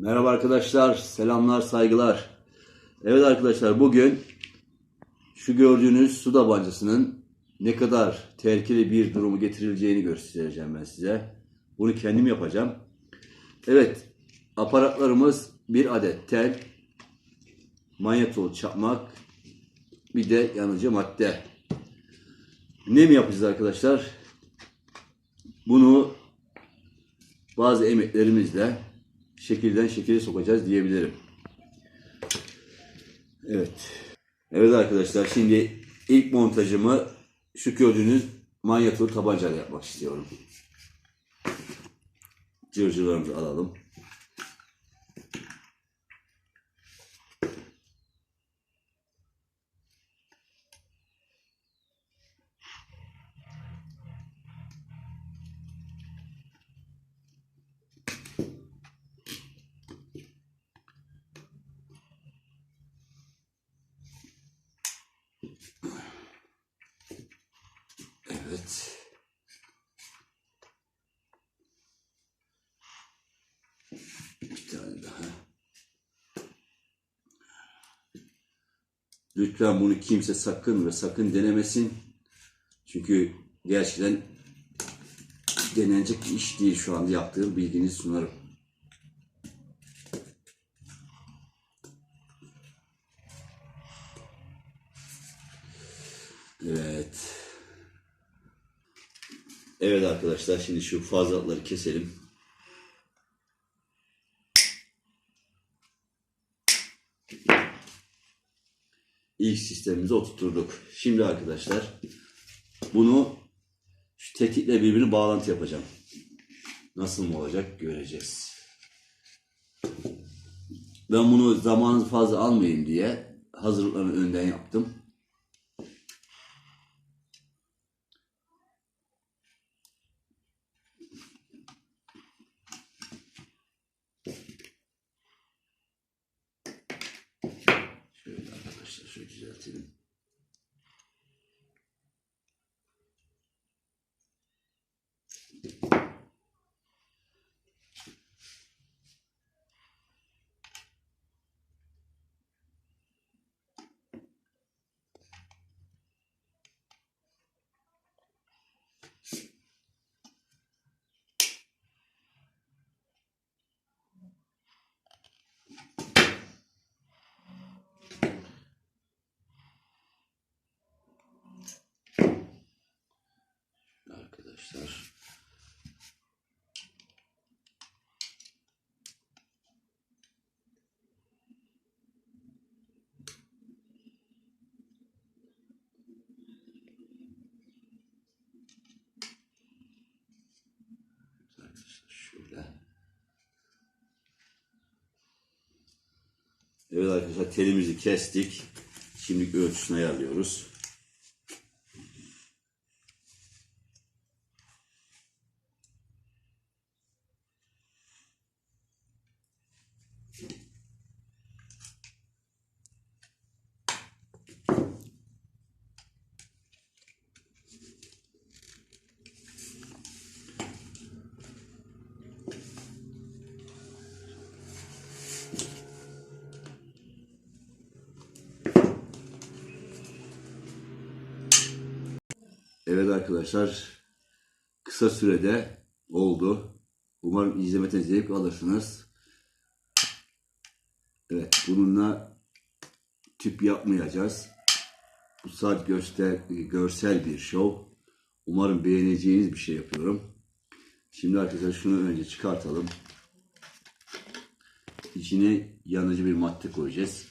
Merhaba arkadaşlar, selamlar, saygılar. Evet arkadaşlar bugün şu gördüğünüz su tabancasının ne kadar tehlikeli bir durumu getirileceğini göstereceğim ben size. Bunu kendim yapacağım. Evet, aparatlarımız bir adet tel, manyetol çakmak, bir de yanıcı madde. Ne mi yapacağız arkadaşlar? Bunu bazı emeklerimizle şekilden şekile sokacağız diyebilirim. Evet. Evet arkadaşlar şimdi ilk montajımı şu gördüğünüz manyetol tabancayla yapmak istiyorum. Cırcırlarımızı alalım. Evet. Bir tane daha. Lütfen bunu kimse sakın ve sakın denemesin. Çünkü gerçekten denenecek iş değil şu anda yaptığım bilginizi sunarım. Evet. Evet arkadaşlar şimdi şu fazlalıkları keselim. İlk sistemimizi oturtturduk. Şimdi arkadaşlar bunu şu tetikle birbirine bağlantı yapacağım. Nasıl mı olacak göreceğiz. Ben bunu zamanınızı fazla almayayım diye hazırlıklarını önden yaptım. する。Şöyle. Evet arkadaşlar telimizi kestik. Şimdi ölçüsünü ayarlıyoruz. Evet arkadaşlar kısa sürede oldu. Umarım izlemekten zevk alırsınız. Evet bununla tüp yapmayacağız. Bu sadece göster, görsel bir şov. Umarım beğeneceğiniz bir şey yapıyorum. Şimdi arkadaşlar şunu önce çıkartalım. İçine yanıcı bir madde koyacağız.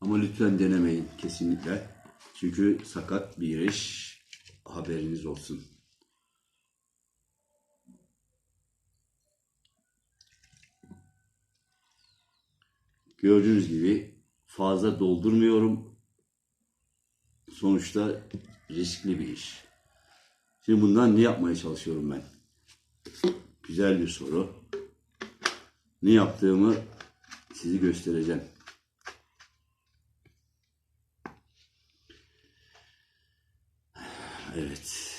Ama lütfen denemeyin kesinlikle. Çünkü sakat bir iş haberiniz olsun. Gördüğünüz gibi fazla doldurmuyorum. Sonuçta riskli bir iş. Şimdi bundan ne yapmaya çalışıyorum ben? Güzel bir soru. Ne yaptığımı sizi göstereceğim. Evet.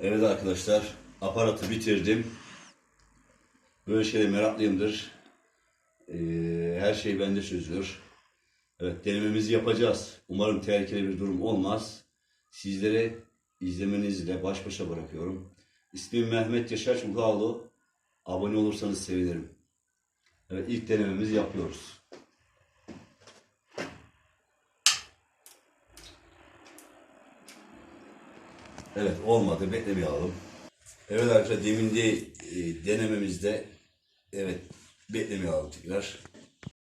Evet arkadaşlar. aparatı bitirdim. Böyle şeylere meraklıyımdır. Ee, her şey bende çözülür. Evet denememizi yapacağız. Umarım tehlikeli bir durum olmaz. Sizlere izlemenizle baş başa bırakıyorum. İsmim Mehmet Yaşar Çulkaoğlu. Abone olursanız sevinirim. Evet ilk denememizi yapıyoruz. Evet olmadı beklemeyelim. Evet arkadaşlar demin de e, denememizde evet beklemeyelim tekrar.